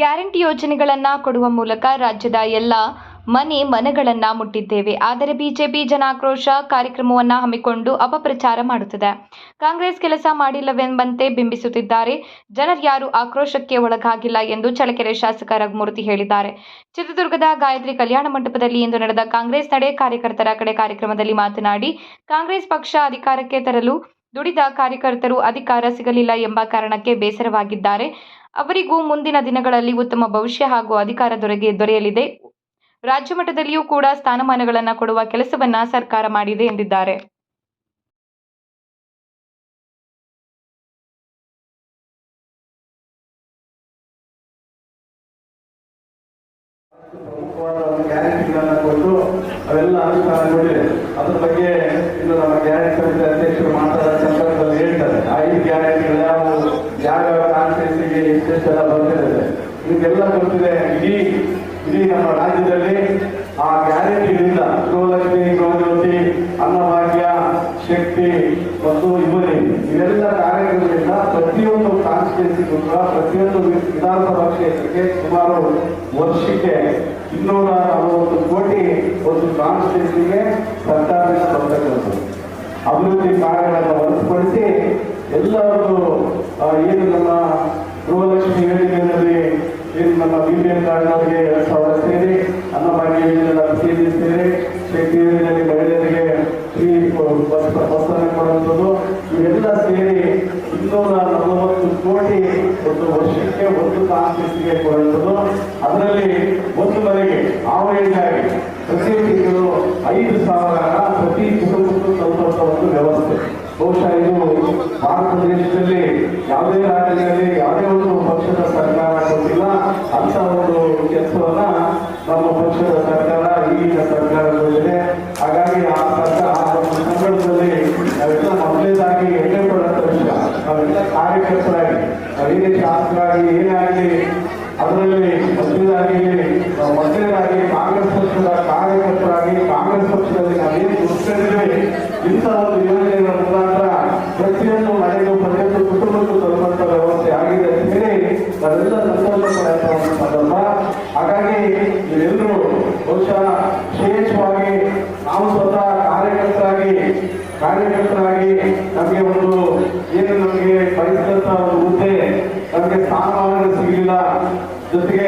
Guarantee ಯೋಜನೆಗಳನ್ನು ಕೊಡುವ ಮೂಲಕ ರಾಜ್ಯದ ಎಲ್ಲ ಮನೆ ಮನಗಳನ್ನ ಮುಟ್ಟಿದ್ದೇವೆ. ಆದರೆ ಬಿಜೆಪಿ ಜನಾಕ್ರೋಶ ಕಾರ್ಯಕ್ರಮವನ್ನ ಹಮ್ಮಿಕೊಂಡು ಅಪಪ್ರಚಾರ ಮಾಡುತ್ತಿದೆ. ಕಾಂಗ್ರೆಸ್ ಕೆಲಸ ಮಾಡಿಲ್ಲವೆಂಬಂತೆ ಬಿಂಬಿಸುತ್ತಿದ್ದಾರೆ. ಜನರ್ಯಾರು ಆಕ್ರೋಶಕ್ಕೆ ಒಳಗಾಗಿಲ್ಲ ಎಂದು ಚಳ್ಳಕೆರೆ ಶಾಸಕ ರಘುಮೂರ್ತಿ ಹೇಳಿದ್ದಾರೆ. ಚಿತ್ರದುರ್ಗದ ಗಾಯತ್ರಿ ಕಲ್ಯಾಣ ಮಂಟಪದಲ್ಲಿ ಇಂದು ನಡೆದ ಕಾಂಗ್ರೆಸ್ ನಡೆ ಕಾರ್ಯಕರ್ತರ ಕಡೆ ಕಾರ್ಯಕ್ರಮದಲ್ಲಿ ಮಾತನಾಡಿ, ಕಾಂಗ್ರೆಸ್ ಪಕ್ಷ ಅಧಿಕಾರಕ್ಕೆ ತರಲು ದುಡಿದ ಕಾರ್ಯಕರ್ತರು ಅಧಿಕಾರ ಸಿಗಲಿಲ್ಲ ಎಂಬ ಕಾರಣಕ್ಕೆ ಬೇಸರವಾಗಿದ್ದಾರೆ. ಅವರಿಗೂ ಮುಂದಿನ ದಿನಗಳಲ್ಲಿ ಉತ್ತಮ ಭವಿಷ್ಯ ಹಾಗೂ ಅಧಿಕಾರ ದೊರೆಗೆ ದೊರೆಯಲಿದೆ. ರಾಜ್ಯ ಮಟ್ಟದಲ್ಲಿಯೂ ಕೂಡ ಸ್ಥಾನಮಾನಗಳನ್ನು ಕೊಡುವ ಕೆಲಸವನ್ನ ಸರ್ಕಾರ ಮಾಡಿದೆ ಎಂದಿದ್ದಾರೆ. ಅದ್ರ ಬಗ್ಗೆ ಗೊತ್ತಿದೆ ಇಡೀ ಇಡೀ ನಮ್ಮ ರಾಜ್ಯದಲ್ಲಿ ಆ ಗ್ಯಾರಂಟಿಗಳಿಂದ ಗೃಹಲಕ್ಷ್ಮಿ ಗೃಹಜ್ಯೋತಿ ಅನ್ನಭಾಗ್ಯ, ಶಕ್ತಿ ಮತ್ತು ಇಮನಿ ಇವೆಲ್ಲ ಕಾರ್ಯಕ್ರಮಗಳಿಂದ ಪ್ರತಿಯೊಂದು ಕಾನ್ಸ್ಟಿಟ್ಯೂನ್ಸಿಗೂ ಕೂಡ ಪ್ರತಿಯೊಂದು ವಿಧಾನಸಭಾ ಕ್ಷೇತ್ರಕ್ಕೆ ಸುಮಾರು ವರ್ಷಕ್ಕೆ ಇನ್ನೂರ ಅರವತ್ತು ಕೋಟಿ ಒಂದು ಕಾನ್ಸ್ಟಿಟ್ಯೂನ್ಸಿಗೆ ಸರ್ಕಾರದಿಂದ ಬರ್ತಕ್ಕಂಥದ್ದು. ಅಭಿವೃದ್ಧಿ ಕಾರ್ಯಗಳನ್ನು ಹೊರತುಪಡಿಸಿ ಎಲ್ಲರದ್ದು ಏನು ನಮ್ಮ ಗೃಹಲಕ್ಷ್ಮಿ ಯೋಜನೆಯಲ್ಲಿ ಬಿ ಕಾರ್ಡ್ನವರಿಗೆ ಎರಡು ಸಾವಿರ ಸೇರಿ ಅನ್ನಭಾಗ್ಯ ಯೋಜನೆ ಕೆಜಿ ಸೇರಿ ಶಕ್ತಿ ಯೋಜನೆಯಲ್ಲಿ ಮಹಿಳೆಯರಿಗೆ ಫ್ರೀ ಬಸ್ ಬಸ್ಸನ್ನು ಕೊಡುವಂಥದ್ದು. ಇವೆಲ್ಲ ಸೇರಿ ಇನ್ನೂರ ನಲವತ್ತು ಕೋಟಿ ಒಂದು ವರ್ಷಕ್ಕೆ ಒಂದು ಕಾನ್ಸ್ಟಿಟ್ಯೂನ್ಸಿಗೆ ಕೊಡುವಂಥದ್ದು. ಅದರಲ್ಲಿ ಒಂದು ಮನೆಗೆ ಆವರೇಜಾಗಿ ಪ್ರತಿ ತಿಂಗಳು ಐದು ಸಾವಿರ ಹಣ ಪ್ರತಿ ಕುಟುಂಬಕ್ಕೂ ತಲುಪುವಂಥ ಒಂದು ವ್ಯವಸ್ಥೆ ಬಹುಶಃ ಇದು ಭಾರತ ದೇಶದಲ್ಲಿ ಯಾವುದೇ ರಾಜ್ಯದಲ್ಲಿ ಯಾವುದೇ ಒಂದು ಪಕ್ಷದ ಸರ್ಕಾರ ಕೊಟ್ಟಿಲ್ಲ ಅಂತ ಒಂದು ಕೆಲಸವನ್ನ ನಮ್ಮ ಪಕ್ಷದ ಸರ್ಕಾರ ಈಗಿನ ಸರ್ಕಾರ ಕೊಟ್ಟಿದೆ ಹಾಗಾಗಿ ಆ ಸರ್ಕಾರ ಆ ಒಂದು ಸಂದರ್ಭದಲ್ಲಿ ನಾವೆಲ್ಲ ಮೊದಲೇದಾಗಿ ಹೆಮ್ಮೆ ಪಡುವಂತ ವಿಷಯ ನಾವೆಲ್ಲ ಕಾರ್ಯಕರ್ತರಾಗಿ ನಾವೇನೇ ಶಾಸಕರಾಗಿ ಏನೇ ಆಗಲಿ, ಅದರಲ್ಲಿ ನಾವು ಮೊದಲನೇದಾಗಿ ಕಾಂಗ್ರೆಸ್ ಪಕ್ಷದ ಕಾರ್ಯಕರ್ತರಾಗಿ, ಕಾಂಗ್ರೆಸ್ ಪಕ್ಷದಲ್ಲಿ ನಾವೇನು ದುಷ್ಕರಿದ್ದೇವೆ ಇಂಥ ಒಂದು ಯೋಜನೆಗಳ ಮುಖಾಂತರ ಪ್ರತಿಯೊಂದು ಮನೆಗೂ, ಪ್ರತಿಯೊಂದು ಕುಟುಂಬಕ್ಕೂ ತಲುಪುವಂತ ವ್ಯವಸ್ಥೆ ಆಗಿದೆ ಅಂತ ಹೇಳಿ ನಾವೆಲ್ಲ ಸಂತೋಷ ಸಂದರ್ಭ. ಹಾಗಾಗಿ ನೀವೆಲ್ಲರೂ ಬಹುಶಃ ಕಾರ್ಯಕರ್ತರಾಗಿ ನಮಗೆ ಒಂದು ಏನು ನಮಗೆ ಬಯಸಿದಂತ ಒಂದು ಹುದ್ದೆ ನಮಗೆ ಸ್ಥಾನಮಾನ ಸಿಗಲಿಲ್ಲ. ಜೊತೆಗೆ